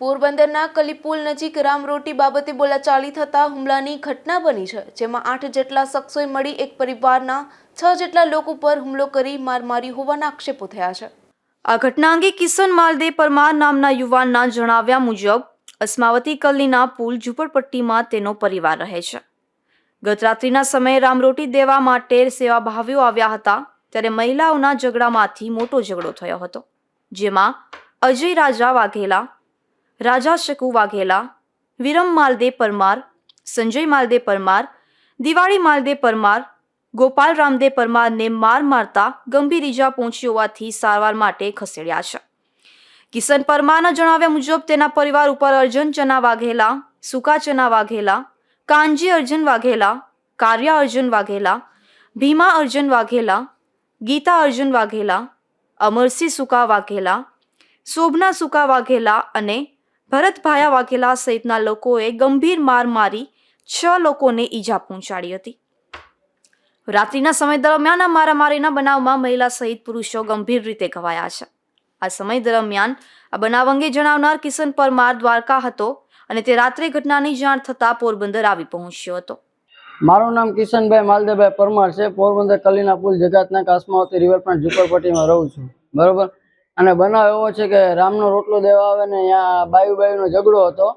પોરબંદરના કલીપુલ નજીક રામરોટી બાબતે બોલાચાલી થતા હુમલાની ઘટના બની છે, જેમાં આઠ જેટલા શખ્સોએ મળી, એક પરિવારના છ જેટલા લોકો પર હુમલો કરી માર મારી હોવાના આક્ષેપો થયા છે. આ ઘટના અંગે કિશન માલદે પરમાર નામના યુવાનના જણાવ્યા મુજબ, અસ્માવતી કલ્લીના પુલ ઝૂંપડપટ્ટીમાં તેનો પરિવાર રહે છે. ગત રાત્રિના સમયે રામરોટી દેવા માટે સેવાભાવીઓ આવ્યા હતા, ત્યારે મહિલાઓના ઝઘડામાંથી મોટો ઝઘડો થયો હતો, જેમાં અજય રાજા વાઘેલા રાજા શકુ વાઘેલા વિરમ માલદે પરમાર, સંજય માલદે પરમાર, દિવાળી માલદે પરમાર, ગોપાલ રામદે પરમારને માર મારતા ગંભીર ઈજા પહોંચી હોવાથી સારવાર માટે ખસેડ્યા છે. કિશન પરમારના જણાવ્યા મુજબ તેના પરિવાર ઉપર અર્જુન ચના વાઘેલા, સુકા ચના વાઘેલા કાંજી અર્જુન વાઘેલા, કાર્યા અર્જુન વાઘેલા, ભીમા અર્જુન વાઘેલા, ગીતા અર્જુન વાઘેલા, અમરસિંહ સુકા વાઘેલા, શોભના સુકા વાઘેલા અને ભરતભાયા વાઘેલા સહિતના લોકોએ ગંભીર માર મારી છ લોકોને ઈજા પહોંચાડી હતી. રાત્રિના સમય દરમિયાન આ મારામારીના બનાવમાં મહિલા સહિત પુરુષો ગંભીર રીતે ઘવાયા છે. આ સમય દરમિયાન આ બનાવ અંગે જણાવનાર કિશન પરમાર દ્વારકા હતો અને તે રાત્રે ઘટનાની જાણ થતાં પોરબંદર આવી પહોંચ્યો હતો. મારું નામ કિશનભાઈ માલદેભાઈ પરમાર છે. પોરબંદર કલીના પુલ જગાતના કાસમાવતી રિવરફ્રન્ટ ઝુંપડપટ્ટીમાં રહું છું. બરોબર? અને બનાવ એવો છે કે રામનો રોટલો દેવા આવે ને ત્યાં બાયુ બાયુનો ઝઘડો હતો,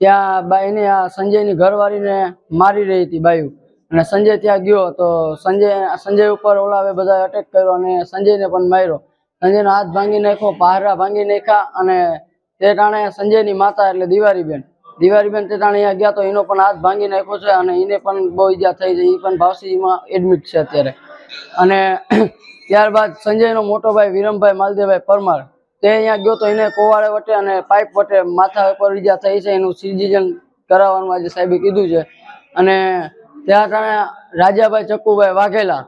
ત્યાં બાઈને આ સંજયની ઘરવાળીને મારી રહી હતી બાયુ. અને સંજય ત્યાં ગયો તો સંજય સંજય ઉપર ઓલાવે બધા અટેક કર્યો અને સંજયને પણ માર્યો. સંજયનો હાથ ભાંગી નાખ્યો પહારા ભાંગી નાખ્યા અને તે ટાણે સંજયની માતા એટલે દિવારીબેન દિવારીબેન તે ટાણે અહીંયા ગયા તો એનો પણ હાથ ભાંગી નાખ્યો છે અને એને પણ બહુ ઈજા થઈ છે એ પણ ભાવસીમાં એડમિટ છે અત્યારે. અને ત્યારબાદ સંજયનો મોટો ભાઈ વિરમભાઈ માલદેવભાઈ પરમાર, તે અહીંયા ગયો તો એને કોવાળે વટે અને પાઇપ વટે માથા ઉપર ઈજા થઈ છે, એનું સિર્જન કરાવવાનું આજે સાહેબે કીધું છે. અને ત્યાં ટાણે રાજાભાઈ ચક્કુભાઈ વાઘેલા,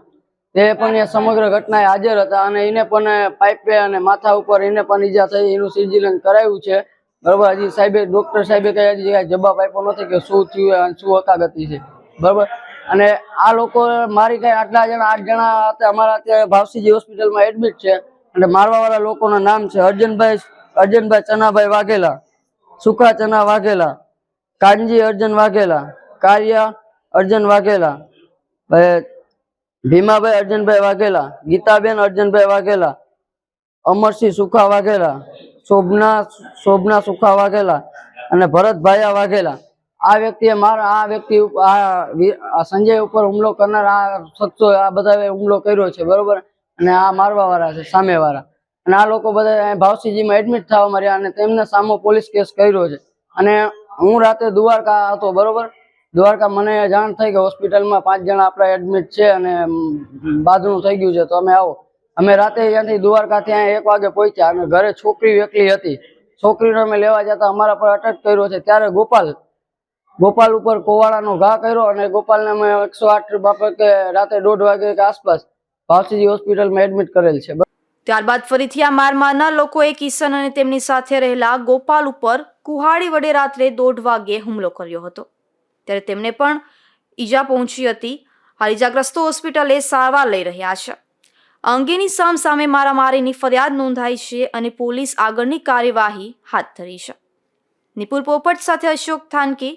તે પણ અહીંયા સમગ્ર ઘટનાએ હાજર હતા અને એને પણ પાઇપે અને માથા ઉપર એને પણ ઈજા થઈ, એનું સિર્જન કરાવ્યું છે. બરોબર, હજી સાહેબે, ડૉક્ટર સાહેબે કહ્યા હજી પાઇપો નથી કે શું થયું અને શું હકાગતિ છે. બરોબર અને આ લોકો મારી કઈ આટલા જણા, આઠ જણા અમારા અત્યારે ભાવસીજી હોસ્પિટલમાં એડમિટ છે. અને મારવા વાળા લોકોના નામ છે અર્જનભાઈ અર્જનભાઈ ચનાભાઈ વાઘેલા, સુખા ચના વાઘેલા, કાનજી અર્જન વાઘેલા, કાર્યા અર્જન વાઘેલા ભીમાભાઈ અર્જનભાઈ વાઘેલા, ગીતાબેન અર્જનભાઈ વાઘેલા, અમરસિંહ સુખા વાઘેલા, શોભના શોભના સુખા વાઘેલા અને ભરતભાયા વાઘેલા. આ વ્યક્તિએ મારા, આ વ્યક્તિ આ સંજય ઉપર હુમલો કરનાર આ શખ્સો આ બધા હુમલો કર્યો છે, બરોબર? અને આ મારવા વાળા છે સામે વાળા અને આ લોકો બધા ભાવસીજીમાં એડમિટ થવા મળ્યા અને તેમને સામો પોલીસ કેસ કર્યો છે. અને હું રાતે દ્વારકા હતો, બરોબર? દ્વારકા મને જાણ થઈ કે હોસ્પિટલમાં પાંચ જણા આપણા એડમિટ છે અને બાદનું થઈ ગયું છે, તો અમે આવો. અમે રાતે અહીંયાથી દ્વારકા ત્યાં એક વાગે પહોંચ્યા અને ઘરે છોકરી એકલી હતી. છોકરીને અમે લેવા જતા અમારા પર અટક કર્યો છે. ત્યારે ગોપાલ ગોપાલ ઉપર કોવાળાનો ઘા કર્યો અને ગોપાલને અમે એકસો આઠ બાબતે રાતે દોઢ વાગે કે આસપાસ ભાવસીજી હોસ્પિટલમાં એડમિટ કરેલ છે. ત્યારબાદ ફરીથી આ માર મારનાર લોકોએ કિશન અને તેમની સાથે રહેલા ગોપાલ ઉપર કુહાડી વડે રાત્રે દોઢ વાગ્યે હુમલો કર્યો હતો. ત્યારે તેમને પણ ઈજા પહોંચી હતી. હાલ ઈજાગ્રસ્તો હોસ્પિટલે સારવાર લઈ રહ્યા છે. અંગેની સામ સામે મારામારીની ફરિયાદ નોંધાઈ છે અને પોલીસ આગળની કાર્યવાહી હાથ ધરી છે. નિપુલ પોપટ સાથે અશોક થાનકી